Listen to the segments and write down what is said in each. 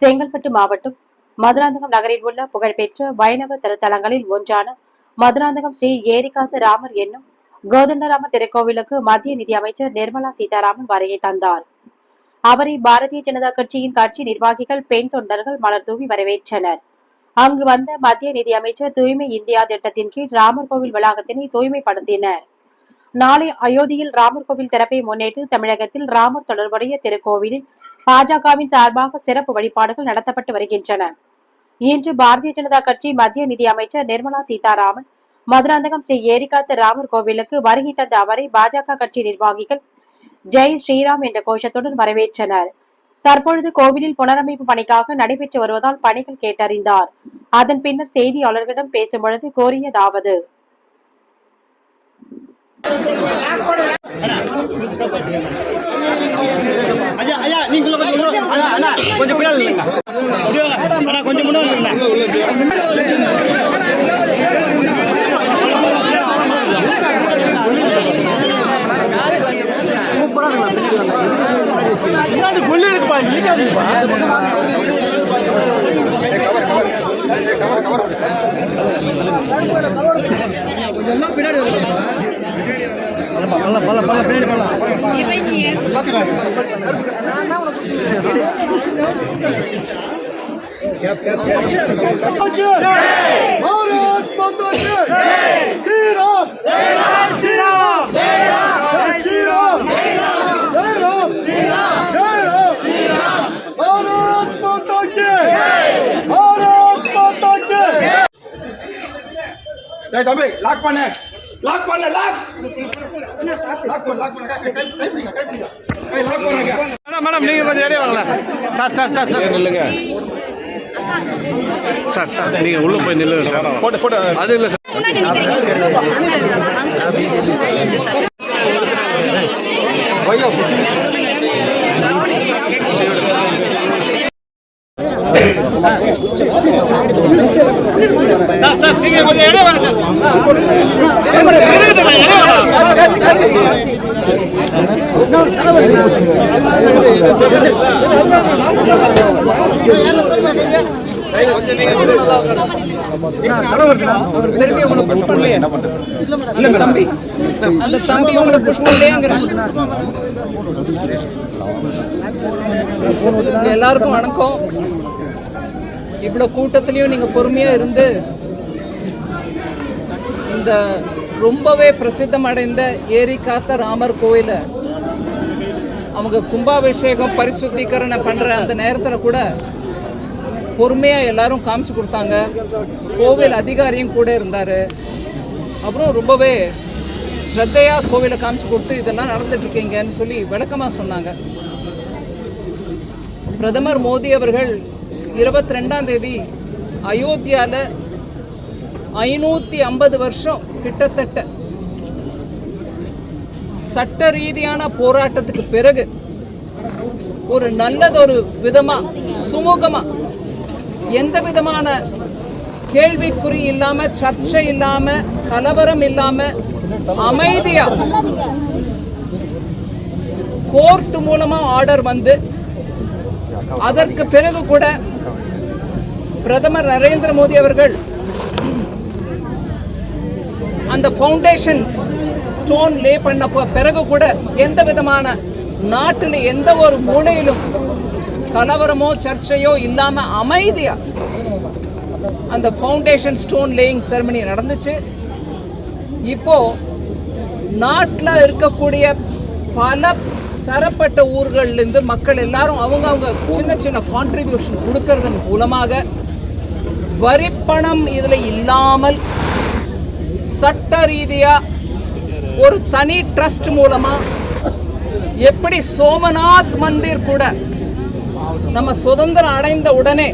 செங்கல்பட்டு மாவட்டம் மதுராந்தகம் நகரில் உள்ள புகழ்பெற்ற வைணவ திருத்தலங்களில் ஒன்றான மதுராந்தகம் ஸ்ரீ ஏரிகாத்த ராமர் என்னும் கோதண்டராமர் திருக்கோவிலுக்கு மத்திய நிதி அமைச்சர் நிர்மலா சீதாராமன் வருகை தந்தார். அவரை பாரதிய ஜனதா கட்சியின் கட்சி நிர்வாகிகள் பெண் தொண்டர்கள் மலர் தூவி வரவேற்றனர். அங்கு வந்த மத்திய நிதி அமைச்சர் தூய்மை இந்தியா திட்டத்தின் கீழ் ராமர் கோவில் வளாகத்தினை தூய்மைப்படுத்தினர். நாளை அயோத்தியில் ராமர் கோவில் திறப்பை முன்னிட்டு தமிழகத்தில் ராமர் தொடர்புடைய திருக்கோவிலில் பாஜகவின் சார்பாக சிறப்பு வழிபாடுகள் நடத்தப்பட்டு வருகின்றன. இன்று பாரதிய ஜனதா கட்சி மத்திய நிதி அமைச்சர் நிர்மலா சீதாராமன் மதுராந்தகம் ஸ்ரீ ஏரிகாத்து ராமர் கோவிலுக்கு வருகை தந்த அவரை பாஜக கட்சி நிர்வாகிகள் ஜெய் ஸ்ரீராம் என்ற கோஷத்துடன் வரவேற்றனர். தற்பொழுது கோவிலில் புனரமைப்பு பணிக்காக நடைபெற்று வருவதால் பணிகள் கேட்டறிந்தார். அதன் பின்னர் செய்தியாளர்களிடம் பேசும் பொழுது கோரியதாவது ஐயா ஐயா நீங்க கொஞ்சம் அண்ணா அண்ணா கொஞ்சம் பின்னாடி இல்லைங்க அண்ணா கொஞ்சம் முன்னாடி பின்னாடி புள்ளி இருக்குப்பா இழுக்காதீங்கப்பா இதெல்லாம் பின்னாடி பல்ல பல்ல ஸ்ரீராம் ஸ்ரீராம் டேய் தம்பி லாக் பண்ணு. லாக் பண்ணு லாக் லாக் பண்ணு லாக் பண்ணு. கை கை கை பிடிங்க கை பிடிங்க கை லாக் பண்ணுங்க மேடம் மேடம் நீங்க கொஞ்சம் இடையே வாங்கல சார் சார் சார் சார். இல்லைங்க சார் சார் நீங்க உள்ள போய் நில்லுங்க சார். போட்டு போட்டு. அது இல்ல சார். சார் சார் நீங்க கொஞ்சம் இடையே வாங்க சார் இடையே வாங்க என்ன பண்றது தம்பி அந்த தம்பி உங்களை புஷ் எல்லாருக்கும் வணக்கம். இவ்வளோ கூட்டத்துலேயும் நீங்கள் பொறுமையாக இருந்து இந்த ரொம்பவே பிரசித்தம் அடைந்த ஏரி காத்த ராமர் கோயிலை அவங்க கும்பாபிஷேகம் பரிசுத்திகரணை பண்ணுற அந்த நேரத்தில் கூட பொறுமையாக எல்லாரும் காமிச்சு கொடுத்தாங்க. கோவில் அதிகாரியும் கூட இருந்தார். அப்புறம் ரொம்பவே ஸ்ரத்தையாக கோவிலை காமிச்சு கொடுத்து இதெல்லாம் நடந்துட்டுருக்கீங்கன்னு சொல்லி விளக்கமாக சொன்னாங்க. பிரதமர் மோடி அவர்கள் இருபத்தி ரெண்டாம் தேதி அயோத்தியால ஐநூத்தி ஐம்பது வருஷம் கிட்டத்தட்ட சட்ட ரீதியான போராட்டத்துக்கு பிறகு ஒரு நல்லதொரு விதமா சுமூகமா எந்த விதமான கேள்விக்குறி இல்லாமல் சர்ச்சை இல்லாம கலவரம் இல்லாம அமைதியாக கோர்ட் மூலமா ஆர்டர் வந்து அதற்கு பிறகு கூட பிரதமர் நரேந்திர மோடி அவர்கள் அந்த ஃபவுண்டேஷன் ஸ்டோன் லே பண்ண பிறகு கூட எந்த விதமான நாட்டில் எந்த ஒரு மூலையிலும் கலவரமோ சர்ச்சையோ இல்லாம அமைதியா அந்த ஃபவுண்டேஷன் ஸ்டோன் லேயிங் செரமனி நடந்துச்சு. இப்போ நாட்டில் இருக்கக்கூடிய பல தரப்பட்ட ஊர்கள்லேருந்து மக்கள் எல்லாரும் அவங்கவங்க சின்ன சின்ன கான்ட்ரிபியூஷன் கொடுக்கறதன் மூலமாக வரிப்பணம் இதில் இல்லாமல் சட்ட ரீதியாக ஒரு தனி ட்ரஸ்ட் மூலமாக எப்படி சோமநாத் மந்திர் கூட நம்ம சுதந்திரம் அடைந்த உடனே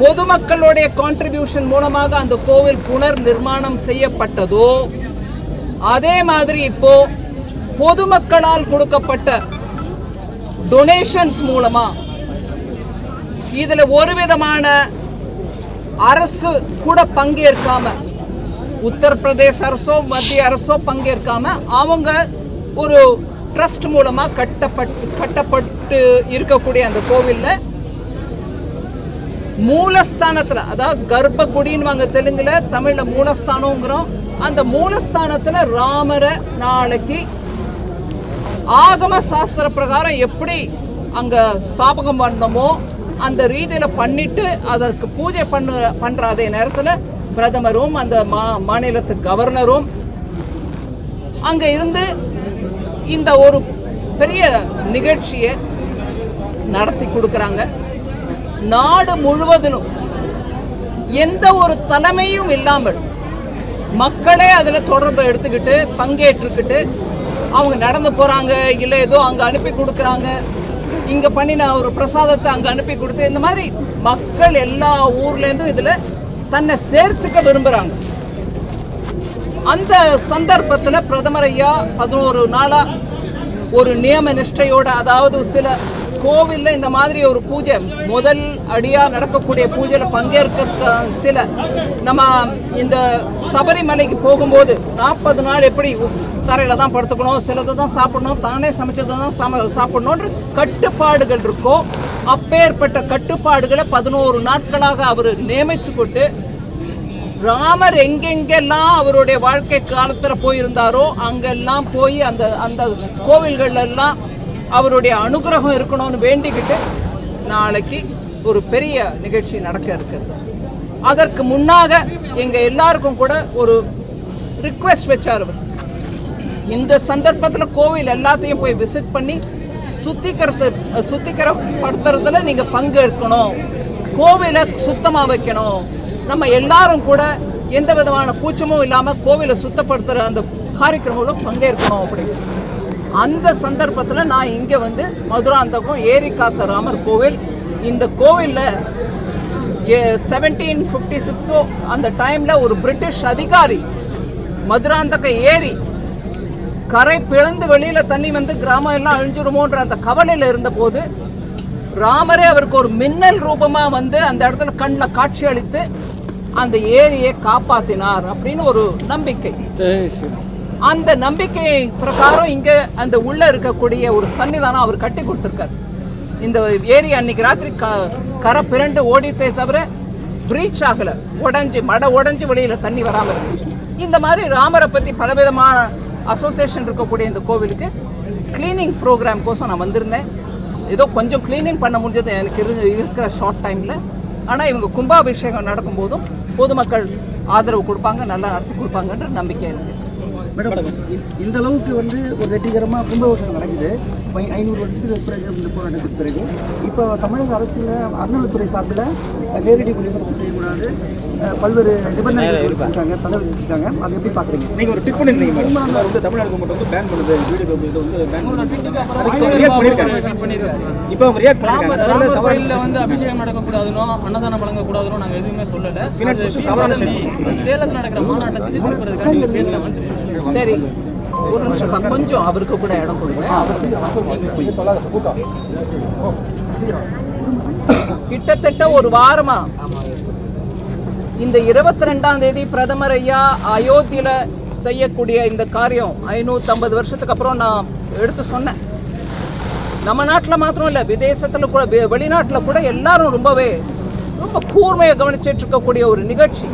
பொதுமக்களுடைய கான்ட்ரிபியூஷன் மூலமாக அந்த கோவில் புனர் நிர்மாணம் செய்யப்பட்டதோ அதே மாதிரி இப்போது பொதுமக்களால் கொடுக்கப்பட்ட டொனேஷன்ஸ் மூலமா இதுல ஒரு விதமான அரசு கூட பங்கேற்காம உத்தரப்பிரதேச அரசோ மத்திய அரசோ பங்கேற்காம அவங்க ஒரு ட்ரஸ்ட் மூலமா கட்டப்பட்டு கட்டப்பட்டு இருக்கக்கூடிய அந்த கோவில்ல மூலஸ்தானத்துல அதாவது கர்ப்பகுடின்னு வாங்க தெலுங்குல தமிழ்ல மூலஸ்தானங்கிறோம் அந்த மூலஸ்தானத்துல ராமரை நாளைக்கு ஆகம சாஸ்திர பிரகாரம் எப்படி அங்கே ஸ்தாபகம் பண்ணமோ அந்த ரீதியில் பண்ணிட்டு அதற்கு பூஜை பண்ண பண்ணுற அதே நேரத்தில் பிரதமரும் அந்த மா மாநிலத்து கவர்னரும் அங்கே இருந்து இந்த ஒரு பெரிய நிகழ்ச்சியை நடத்தி கொடுக்குறாங்க. நாடு முழுவதிலும் எந்த ஒரு தலைமையும் இல்லாமல் மக்களே அதில் தொடர்பு எடுத்துக்கிட்டு பங்கேற்றுக்கிட்டு அவங்க நடந்து போகிறாங்க இல்லை ஏதோ அங்கே அனுப்பி கொடுக்குறாங்க. இங்கே பண்ணின ஒரு பிரசாதத்தை அங்கே அனுப்பி கொடுத்து இந்த மாதிரி மக்கள் எல்லா ஊர்லேருந்தும் இதில் தன்னை சேர்த்துக்க விரும்புகிறாங்க அந்த சந்தர்ப்பத்தில் பிரதமர் ஐயா பதினோரு நாளா ஒரு நியம நிஷ்டையோட அதாவது சில கோவில்ல இந்த மாதிரி ஒரு பூஜை முதல் அடியா நடக்கக்கூடிய பூஜையில பங்கேற்க சில நம்ம இந்த சபரிமலைக்கு போகும்போது நாற்பது நாள் எப்படி தரையில் தான் படுத்துக்கணும் சிலதை தான் சாப்பிடணும் தானே சமைச்சதை தான் சம சாப்பிடணுன்ற கட்டுப்பாடுகள் இருக்கோ அப்பேற்பட்ட கட்டுப்பாடுகளை பதினோரு நாட்களாக அவர் நியமிச்சு கொண்டு ராமர் எங்கெங்கெல்லாம் அவருடைய வாழ்க்கை காலத்தில் போயிருந்தாரோ அங்கெல்லாம் போய் அந்த அந்த கோவில்கள்லாம் அவருடைய அனுகிரகம் இருக்கணும்னு வேண்டிக்கிட்டு நாளைக்கு ஒரு பெரிய நிகழ்ச்சி நடக்க இருக்குது. அதற்கு முன்னாக எங்கள் எல்லாருக்கும் கூட ஒரு ரிக்வெஸ்ட் வச்சார் அவர். இந்த சந்தர்ப்பத்தில் கோவில் எல்லாத்தையும் போய் விசிட் பண்ணி சுத்திக்கிறது சுத்திகரப்படுத்துறதுல நீங்கள் பங்கெடுக்கணும் கோவிலை சுத்தமாக வைக்கணும். நம்ம எல்லாரும் கூட எந்த விதமான கூச்சமும் இல்லாமல் கோவிலை சுத்தப்படுத்துகிற அந்த காரியக்கிரமங்களும் பங்கேற்கணும் அப்படின்னு அந்த சந்தர்ப்பத்தில் நான் இங்கே வந்து மதுராந்தகம் ஏரி காத்த ராமர் கோவில். இந்த கோவிலில் செவன்டீன் ஃபிஃப்டி சிக்ஸோ அந்த டைமில் ஒரு பிரிட்டிஷ் அதிகாரி மதுராந்தக ஏரி கரை பிளந்து வெளியில தண்ணி வந்து கிராமம் எல்லாம் அழிஞ்சிடுமோன்ற அந்த கவலையில இருந்தபோது ராமரே அவருக்கு ஒரு மின்னல் ரூபமா வந்து அந்த இடத்துல கண்ணில் காட்சி அளித்து அந்த ஏரியை காப்பாத்தினார் அப்படின்னு ஒரு நம்பிக்கை. அந்த நம்பிக்கை பிரகாரம் இங்க அந்த உள்ள இருக்கக்கூடிய ஒரு சன்னிதானம் அவர் கட்டி கொடுத்துருக்காரு. இந்த ஏரி அன்னைக்கு ராத்திரி க கரை பிறண்டு ஓடித்தே தவிர பிரீச் ஆகல. உடைஞ்சு மடை உடைஞ்சு வெளியில தண்ணி வராம இருந்துச்சு. இந்த மாதிரி ராமரை பத்தி பலவிதமான அசோசியேஷன் இருக்கக்கூடிய இந்த கோவிலுக்கு க்ளீனிங் ப்ரோக்ராம் கோசம் நான் வந்திருந்தேன். ஏதோ கொஞ்சம் க்ளீனிங் பண்ண முடிஞ்சது எனக்கு இரு இருக்கிற ஷார்ட் டைமில் ஆனால் இவங்க கும்பாபிஷேகம் நடக்கும்போதும் பொதுமக்கள் ஆதரவு கொடுப்பாங்க நல்லா நடத்தி கொடுப்பாங்கன்ற நம்பிக்கை இருக்குது மேடம் இந்த அளவுக்கு வந்து ஒரு வெற்றிகரமாக கும்பாபிஷேகம் நடக்குது. ஐநூறு வருஷத்துக்கு பிறகு இந்த போராட்டத்துக்கு பிறகு. இப்போ தமிழக அரசில் அறநிலைத்துறை சார்பில் நேரடி ஒளிபரப்பு செய்யக்கூடாது. பல்வேறு நிபந்தனைகள் இருக்காங்க தடை வச்சுருக்காங்க அதை எப்படி பார்க்குறீங்க? நீங்கள் ஒரு டிப் பண்ணிருந்தீங்க மேடம் வந்து தமிழ்நாடு கவர்மெண்ட் வந்து பேன் பண்ணுது. வீடியோ இது வந்து பேன் பண்ணிருக்காங்க இப்போ அவங்க ரியாக்ட் பண்ணிருக்காங்க. கோயில்ல வந்து அபிஷேகம் நடக்கக்கூடாதுனோ அன்னதானம் வழங்கக்கூடாதுனோ நாங்க எதுவுமே சொல்லல. சேலத்துல நடக்கிற மாநாட்டை விசிட் பண்ணுறதுக்காக நீங்க பேசலாமான்னு சரி. ஒரு நிமிஷம் கொஞ்சம் அவருக்கு கூட இடம் கொடுங்க. கிட்டத்தட்ட ஒரு வாரமா. இந்த இருபத்தி ரெண்டாம் தேதி பிரதமர் ஐயா அயோத்தியில செய்யக்கூடிய இந்த காரியம் ஐநூத்தி ஐம்பது வருஷத்துக்கு அப்புறம் நான் எடுத்து சொன்னேன். நம்ம நாட்டில் மாத்திரம் இல்லை விதேசத்தில் கூட வெளிநாட்டில் கூட எல்லாரும் ரொம்பவே ரொம்ப கூர்மையை கவனிச்சிட்டு இருக்கக்கூடிய ஒரு நிகழ்ச்சி.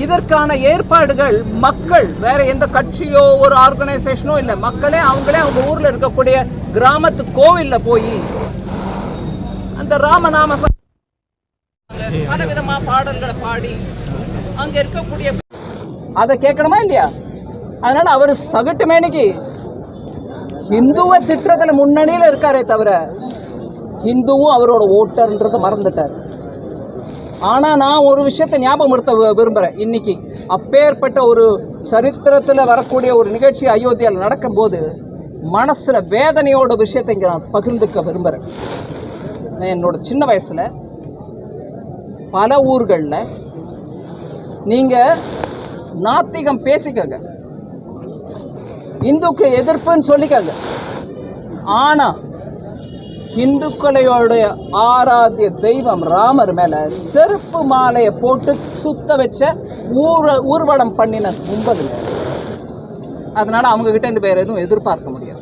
இதற்கான ஏற்பாடுகள் மக்கள் வேற எந்த கட்சியோ ஒரு ஆர்கனைசேஷனோ இல்லை மக்களே அவங்களே அவங்க ஊர்ல இருக்கக்கூடிய கிராமத்து கோவில்ல போய் அந்த ராமநாம ச- பலவிதமா பாடல்களை பாடி அங்க இருக்கக்கூடிய அதை கேட்கணுமா இல்லையா? அதனால அவர் சகட்டு மேனிக்கு ஹிந்துவை திட்டுறதுல முன்னணியில இருக்காரே தவிர ஹிந்துவும் அவரோட ஓட்டர்ன்றதை மறந்துட்டார். ஆனால் நான் ஒரு விஷயத்தை ஞாபகப்படுத்த விரும்புகிறேன் இன்னைக்கு அப்பேற்பட்ட ஒரு சரித்திரத்தில் வரக்கூடிய ஒரு நிகழ்ச்சி அயோத்தியாவில் நடக்கும்போது மனசில் வேதனையோட விஷயத்தை இங்கே நான் பகிர்ந்துக்க விரும்புகிறேன் என்னோட சின்ன வயசில் பல ஊர்களில் நீங்கள் நாத்திகம் பேசிக்கங்க. இந்துக்கு எதிர்ப்புன்னு சொல்லிக்கங்க. ஆனால் இந்துக்களோடைய ஆராத்திய தெய்வம் ராமர் மேல செருப்பு மாலையை போட்டு சுத்த வச்ச ஊர ஊர்வலம் பண்ணின கும்பது அதனால அவங்க கிட்ட இந்த பேர் எதுவும் எதிர்பார்க்க முடியாது.